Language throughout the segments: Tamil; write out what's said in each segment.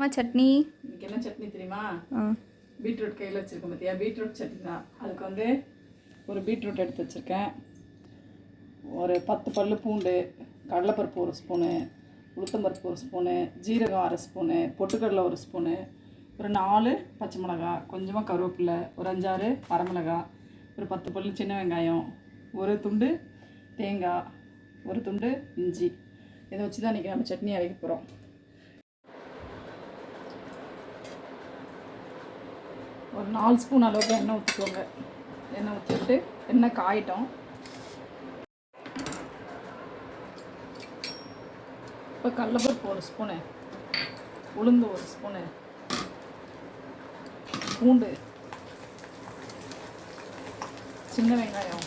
அம்மா சட்னி. இன்னைக்கு என்ன சட்னி தெரியுமா? பீட்ரூட் கையில் வச்சுருக்கேன் பார்த்தியா பீட்ரூட் சட்னி தான். அதுக்கு வந்து ஒரு பீட்ரூட் எடுத்து வச்சுருக்கேன். ஒரு பத்து பல்லு பூண்டு கடலைப்பருப்பு ஒரு ஸ்பூனு உளுத்தம்பருப்பு ஒரு ஸ்பூனு ஜீரகம் அரை ஸ்பூனு பொட்டுக்கடலை ஒரு ஸ்பூனு ஒரு நாலு பச்சை மிளகாய் கொஞ்சமாக கருவேப்பிலை ஒரு அஞ்சாறு வரமிளகாய் ஒரு பத்து பல்லு சின்ன வெங்காயம் ஒரு துண்டு தேங்காய் ஒரு துண்டு இஞ்சி. இதை வச்சு தான் இன்றைக்கி நம்ம சட்னி அரைக்க போகிறோம் ஒரு நாலு ஸ்பூன் அளவுக்கு எண்ணெய் ஊற்றிக்கோங்க எண்ணெய் ஊற்றிட்டு எண்ணெய் காயிட்டோம். இப்போ கடலப்பருப்பு ஒரு ஸ்பூனு. உளுந்து ஒரு ஸ்பூனு. பூண்டு. சின்ன வெங்காயம்.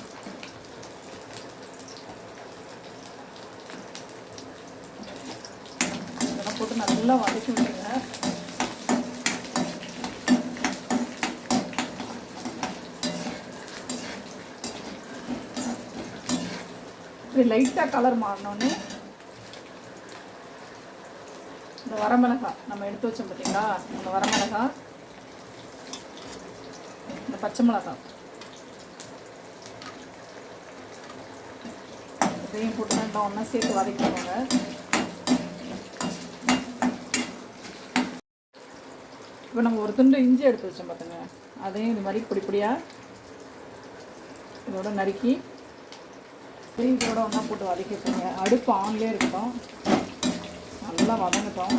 இதெல்லாம் போட்டு நல்லா வதக்கி விட்டு இப்படி லைட்டாக கலர் மாறினோடனே இந்த வரமிளகாய் நம்ம எடுத்து வச்சோம் பார்த்தீங்களா இந்த வரமிளகா இந்த பச்சை மிளகா. இதையும் போட்டு ஒன்றா சேர்த்து வதக்கிடுவாங்க இப்போ நம்ம ஒரு துண்டு இஞ்சி எடுத்து வச்சோம் பார்த்துங்க அதையும் இது மாதிரி பொடி பொடியாக இதோட நறுக்கி க்ளீன் கூட ஒன்றா போட்டு வதக்கிக்கோங்க. அடுப்பு ஆன்லேயே இருக்கட்டும். நல்லா வதங்கட்டும்.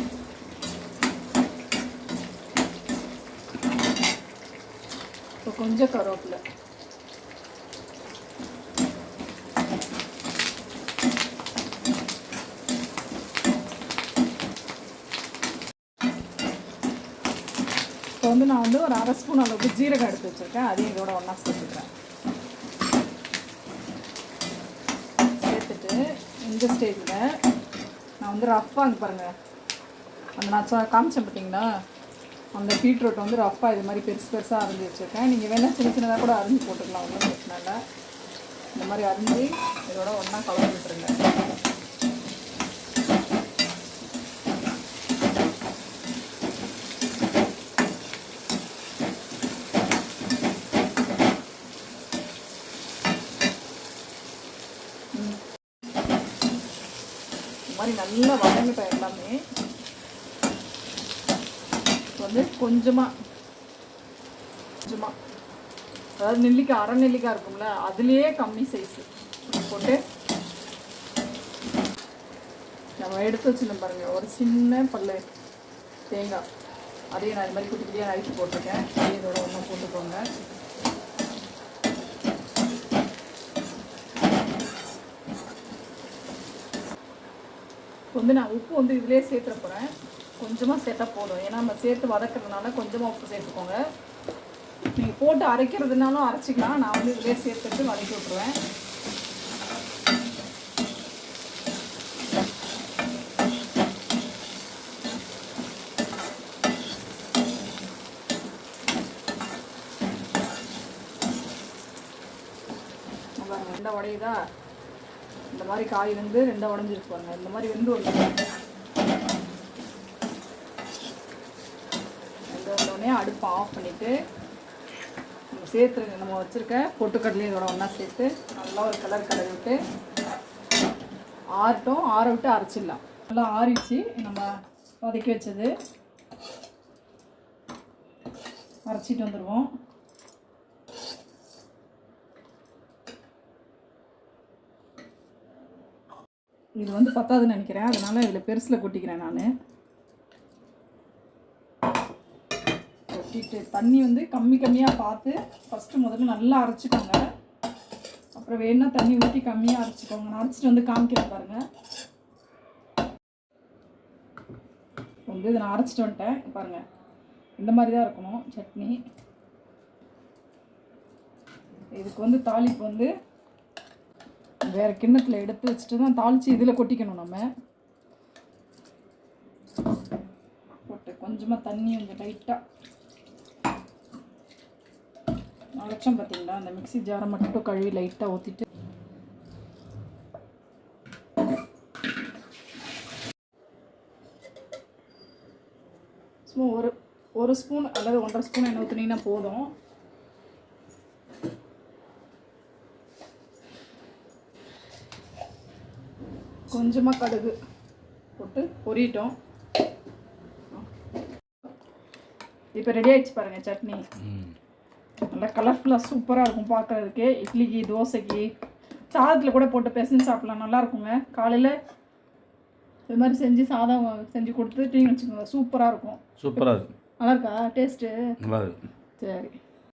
இப்போ கொஞ்சம் கருவேப்பிலை. இப்போ வந்து நான் வந்து ஒரு அரை ஸ்பூன் அளவுக்கு ஜீரகம் எடுத்து வச்சுருக்கேன். அதையும் இதோட ஒன்றா சேர்த்துக்கிறேன் சேர்த்துட்டு இந்த ஸ்டேஜில் நான் வந்து ரஃப்பாக இங்கே பாருங்கள் அந்த நான் சொ காமிச்சேன் பார்த்தீங்களா அந்த பீட்ரூட் வந்து ரஃப்பாக இது மாதிரி பெருசு பெருசாக அரிஞ்சு வச்சுருக்கேன். நீங்கள் வேணால் சின்ன சின்னதாக கூட அரிஞ்சு போட்டுக்கலாம் ஒன்றும் பிரச்சனை இல்லை. இந்த மாதிரி அரிஞ்சு இதோட ஒன்றா கலந்து விட்டுருங்க மாதிரி நல்லா வதங்கிட்டோம் எல்லாமே. வந்து கொஞ்சமாக கொஞ்சமாக அதாவது நெல்லிக்காய் அரை நெல்லிக்காய் இருக்கும்ல அதுலேயே கம்மி சைஸு போட்டு நம்ம எடுத்து வச்சுருந்தோம் பாருங்கள் ஒரு சின்ன பல்லு. தேங்காய். அதையும் நான் இது மாதிரி குட்டி குட்டியாக நறுக்கி போட்டிருக்கேன். இதோட ஒன்றும் போட்டுக்கோங்க. இப்போ வந்து நான் உப்பு வந்து இதிலே சேர்த்துற போகிறேன் கொஞ்சமாக சேர்த்தா போதும். ஏன்னா நம்ம சேர்த்து வதக்கிறதுனால கொஞ்சமாக உப்பு சேர்த்துக்கோங்க. நீங்கள் போட்டு அரைக்கிறதுனாலும் அரைச்சிக்கலாம். நான் வந்து இதிலே சேர்த்துட்டு வதக்கி விட்ருவேன் இந்த உடையுதா இந்த மாதிரி காய் வந்து ரெண்டாக உடஞ்சிருக்கு பாருங்க. இந்த மாதிரி வெந்து வந்து வெந்து வந்தோடனே அடுப்பை ஆஃப் பண்ணிவிட்டு நம்ம சேர்த்துருங்க நம்ம வச்சுருக்க பொட்டுக்கடலையும் இதோட ஒன்றா சேர்த்து நல்லா ஒரு கலர் கலர் விட்டு ஆறட்டும். ஆற விட்டு அரைச்சிடலாம். நல்லா ஆறிச்சு நம்ம வதக்கி வச்சது. அரைச்சிட்டு வந்துடுவோம் இது வந்து பத்தாதுன்னு நினைக்கிறேன். அதனால இதில் பெருசில் கொட்டிக்கிறேன் நான். கொட்டிட்டு தண்ணி வந்து கம்மி கம்மியாக பார்த்து ஃபஸ்ட்டு முதல்ல நல்லா அரைச்சிக்கோங்க. அப்புறம் வேணா தண்ணி ஊற்றி கம்மியாக அரைச்சிக்கோங்க. நான் அரைச்சிட்டு வந்து காமிக்கிறேன் பாருங்கள் வந்து இதை நான் அரைச்சிட்டு வந்துட்டேன். பாருங்கள் இந்த மாதிரி தான் இருக்கணும். சட்னி. இதுக்கு வந்து தாளிப்பு வந்து வேறு கிண்ணத்தில் எடுத்து வச்சுட்டு தான் தாளித்து இதில் கொட்டிக்கணும் நம்ம. போட்டு கொஞ்சமாக தண்ணி கொஞ்சம் டைட்டாக அரைச்சோம் பார்த்தீங்களா அந்த மிக்ஸி ஜாரை மட்டும் கழுவி லைட்டாக ஊற்றிட்டு சும்மா ஒரு ஒரு ஸ்பூன் அல்லது ஒன்றரை ஸ்பூன் எண்ணெய் ஊற்றுனீங்கன்னா போதும். கொஞ்சமாக கடுகு போட்டு பொரியட்டும் இப்போ ரெடி ஆயிடுச்சு பாருங்கள் சட்னி. நல்லா கலர்ஃபுல்லாக சூப்பராக இருக்கும் பார்க்குறதுக்கு இட்லிக்கு தோசைக்கு. சாதத்தில் கூட போட்டு பிசைஞ்சு சாப்பிடலாம். நல்லா இருக்குங்க. காலையில் இது மாதிரி செஞ்சு சாதம் செஞ்சு கொடுத்து டீ வச்சுக்கோங்க. சூப்பராக இருக்கும். சூப்பராக இருக்கு நல்லா இருக்கா? டேஸ்ட்டு நல்லா இருக்கு. சரி.